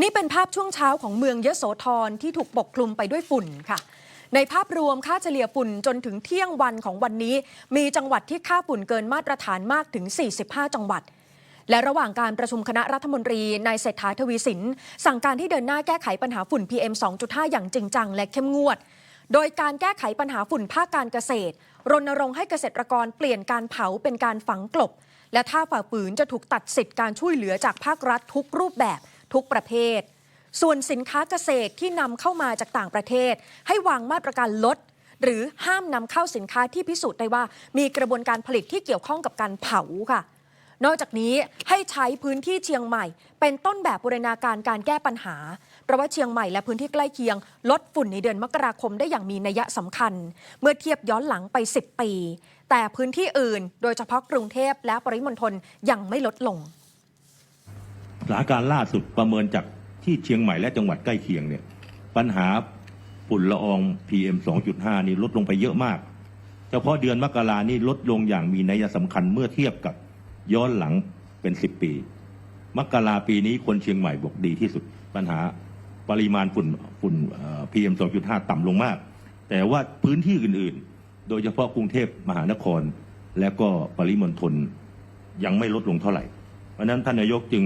นี่เป็นภาพช่วงเช้าของเมืองยโสธรที่ถูกปกคลุมไปด้วยฝุ่นค่ะ ในภาพรวมค่าเฉลี่ยฝุ่นจนถึงเที่ยงวันของวันนี้ มีจังหวัดที่ค่าฝุ่นเกินมาตรฐานมากถึง 45 จังหวัด และระหว่างการประชุมคณะรัฐมนตรีนายเศรษฐาทวีสิน สั่งการที่เดินหน้าแก้ไขปัญหาฝุ่น PM 2.5 อย่างจริงจังและเข้มงวด โดยการแก้ไขปัญหาฝุ่นภาคการเกษตร รณรงค์ให้เกษตรกรเปลี่ยนการเผาเป็นการฝังกลบ และถ้าฝ่าฝืนจะถูกตัดสิทธิ์การช่วยเหลือจากภาครัฐทุกรูปแบบ ทุกประเภท ส่วนสินค้าเกษตรที่นำเข้ามาจากต่างประเทศ ให้วางมาตรการลด หรือห้ามนำเข้าสินค้าที่พิสูจน์ได้ว่า มีกระบวนการผลิตที่เกี่ยวข้องกับการเผาค่ะ นอกจากนี้ให้ใช้พื้นที่เชียงใหม่ เป็นต้นแบบบูรณาการการแก้ปัญหาเพราะว่าเชียงใหม่และพื้นที่ใกล้เคียง ลดฝุ่นในเดือนมกราคมได้อย่างมีนัยสำคัญ เมื่อเทียบย้อนหลังไป 10 ปี แต่พื้นที่อื่น โดยเฉพาะกรุงเทพและปริมณฑลยังไม่ลดลง สถานการณ์ล่าสุดประเมินจากที่เชียงใหม่และจังหวัดใกล้เคียงเนี่ย ปัญหาฝุ่นละออง PM 2.5 นี่ลดลงไปเยอะมาก เฉพาะเดือนมกรานี่ลดลงอย่างมีนัยสำคัญเมื่อเทียบกับย้อนหลังเป็น 10 ปี มกราปีนี้คนเชียงใหม่บอกดีที่สุด ปัญหาปริมาณฝุ่นฝุ่นเอ่อ PM 2.5 ต่ำลงมาก แต่ว่าพื้นที่อื่นๆ โดยเฉพาะกรุงเทพมหานคร และก็ปริมณฑลยังไม่ลดลงเท่าไหร่ เพราะนั้นท่านนายกจึง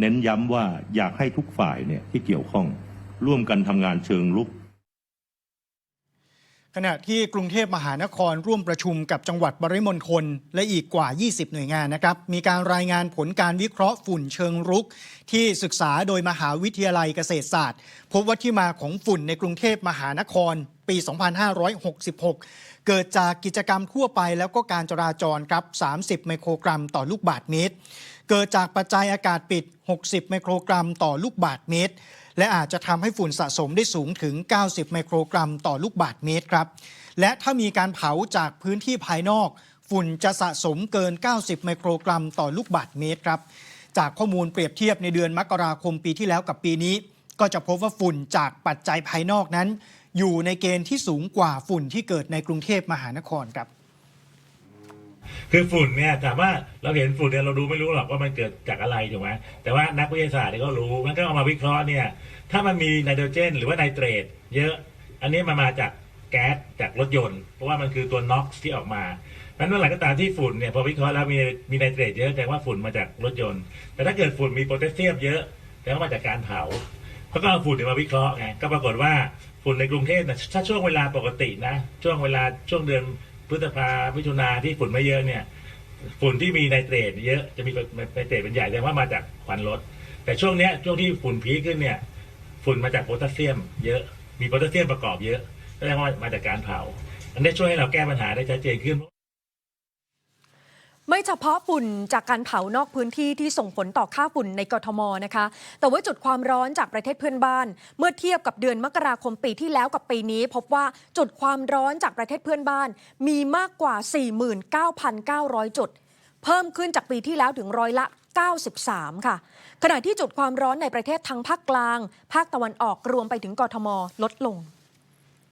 เน้นย้ำว่าอยากให้ทุกฝ่ายเนี่ยที่เกี่ยวข้องร่วมกันทำงานเชิงลุกขณะที่กรุงเทพมหานครร่วมประชุมกับจังหวัดปริมณฑลและอีกกว่า 20 หน่วยงานนะครับ มีการรายงานผลการวิเคราะห์ฝุ่นเชิงรุก ที่ศึกษาโดยมหาวิทยาลัยเกษตรศาสตร์ พบว่าที่มาของฝุ่นในกรุงเทพมหานคร ปี 2566 เกิดจากกิจกรรมทั่วไปแล้วก็การจราจรครับ 30 ไมโครกรัมต่อลูกบาทเมตร เกิดจากปัจจัยอากาศปิด 60 ไมโครกรัมต่อลูกบาทเมตร และอาจจะทำให้ฝุ่นสะสมได้สูงถึง 90 ไมโครกรัมต่อลูกบาทเมตรครับ และถ้ามีการเผาจากพื้นที่ภายนอก ฝุ่นจะสะสมเกิน 90 ไมโครกรัมต่อลูกบาทเมตรครับ จากข้อมูลเปรียบเทียบในเดือนมกราคมปีที่แล้วกับปีนี้ ก็จะพบว่าฝุ่นจากปัจจัยภายนอกนั้น อยู่ในเกณฑ์ที่สูงกว่าฝุ่นที่เกิดในกรุงเทพมหานครครับ คือฝุ่นเนี่ยถามว่าเราเห็นฝุ่นเนี่ยเราดูไม่รู้หรอกว่ามันเกิดจากอะไรถูกไหมแต่ว่านักวิทยาศาสตร์เนี่ยก็รู้มันก็เอามาวิเคราะห์เนี่ยถ้ามันมีไนโตรเจน หรือว่าไนเตรตเยอะ อันนี้มันมาจากแก๊สจากรถยนต์ เพราะว่ามันคือตัวน็อกซ์ที่ออกมาเพราะฉะนั้นเมื่อไหร่ก็ตามที่ฝุ่นเนี่ยพอวิเคราะห์แล้วมีมีไนเตรตเยอะแสดงว่าฝุ่นมาจากรถยนต์ แต่ถ้าเกิดฝุ่นมีโพแทสเซียมเยอะแสดงว่ามาจากการเผาเขาก็เอาฝุ่นเนี่ยมาวิเคราะห์ไงก็ปรากฏว่าฝุ่นในกรุงเทพนะถ้าช่วงเวลาปกตินะ ช่วงเวลาช่วงเดือน พฤษภามิถุนาที่ฝุ่นไม่เยอะเนี่ย ฝุ่นที่มีไนเตรตเยอะจะมีไนเตรตเป็นใหญ่แสดงว่ามาจากควันรถ แต่ช่วงเนี้ยช่วงที่ฝุ่นพีคขึ้นเนี่ยฝุ่นมาจากโพแทสเซียม เยอะมีโพแทสเซียมประกอบเยอะแสดงว่ามาจากการเผา อันนี้ช่วยให้เราแก้ปัญหาได้ชัดเจนขึ้น ไม่เฉพาะฝุ่นจากการเผานอกพื้นที่ที่ส่งผลต่อค่าฝุ่นในกทมนะคะ แต่ว่าจุดความร้อนจากประเทศเพื่อนบ้าน เมื่อเทียบกับเดือนมกราคมปีที่แล้วกับปีนี้ พบว่าจุดความร้อนจากประเทศเพื่อนบ้าน มีมากกว่า 49,900 จุด เพิ่มขึ้นจากปีที่แล้วถึงร้อยละ 93 ค่ะ ขณะที่จุดความร้อนในประเทศทั้งภาคกลาง ภาคตะวันออกรวมไปถึงกทม ลดลง